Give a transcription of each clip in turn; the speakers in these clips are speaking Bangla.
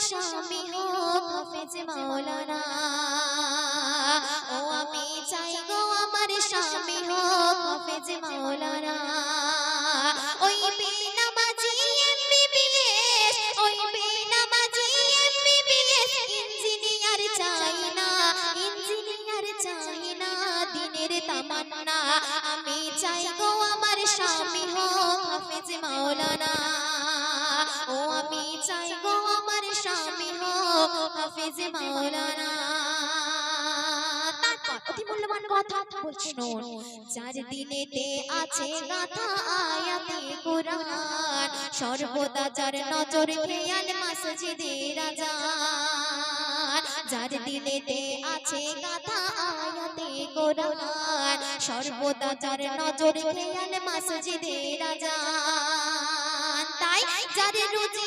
স্বামী হোক হাফেজ মাওলানা ও আমি চাই গো আমার স্বামী হোক হাফেজ মাওলানা ওই বেনামাজি এমবিবিএস, ওই বেনামাজি এমবিবিএস, ইঞ্জিনিয়ার চাই না, ইঞ্জিনিয়ার চাই না, দিনের তামান্না। আমি চাই গো আমার স্বামী হোক হাফেজ মাওলানা হাফেজ মাওলানা অতি মূল্যবান কথা বলছি শুনুন দিনেতে আছে গাথা আয়াতে কোরআন। সর্বদা যার নজর খেয়াল মসজিদে রাজা যার দিলেতে আছে গাথা আয়াতে কোরআন। সর্বদা যার নজর খেয়াল মসজিদে রাজা তাই যার রুজি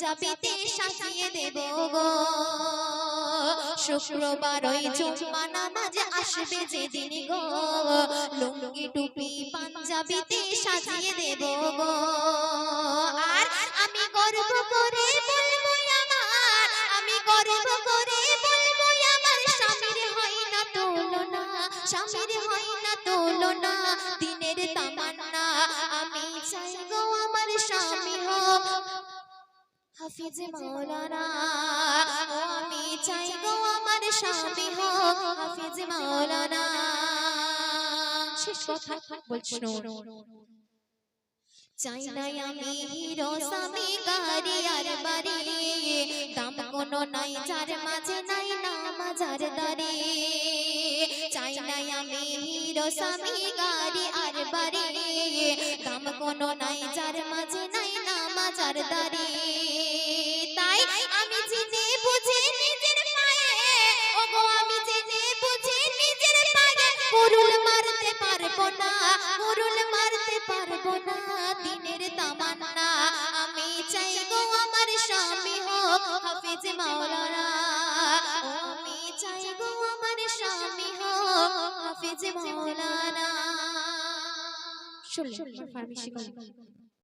পাঞ্জাবিতে সাজিয়ে দেব গো। শুক্রবার ওই জুম্মা নামাজ আসবে যেদিন গো। লুঙ্গি টুপি পাঞ্জাবিতে সাজিয়ে দেব গো। আর আমি গর্ব করে বলব আমার আমি গর্ব করে বলব আমার স্বামীর হয় না তুলনা স্বামীর হাফিজ মাওলানা আমি চাই গো আমার স্বামী হোক হাফিজ মাওলানা। শেষ কথা বলছি চাই নাই আমি হিরো স্বামী গাড়ি আর বাড়ি। দাম কোনো নাই যার মাঝে নাই নামাজার দারে। চাই নাই আমি হিরো স্বামী গাড়ি আর বাড়ি। দাম কোনো নাই যার মাঝে নাই নামাজার দারে। হাফিজ মাওলানা ও আমি চাই গো আমার স্বামী হোক হাফিজ মাওলানা শুনলেন ফার্মেসি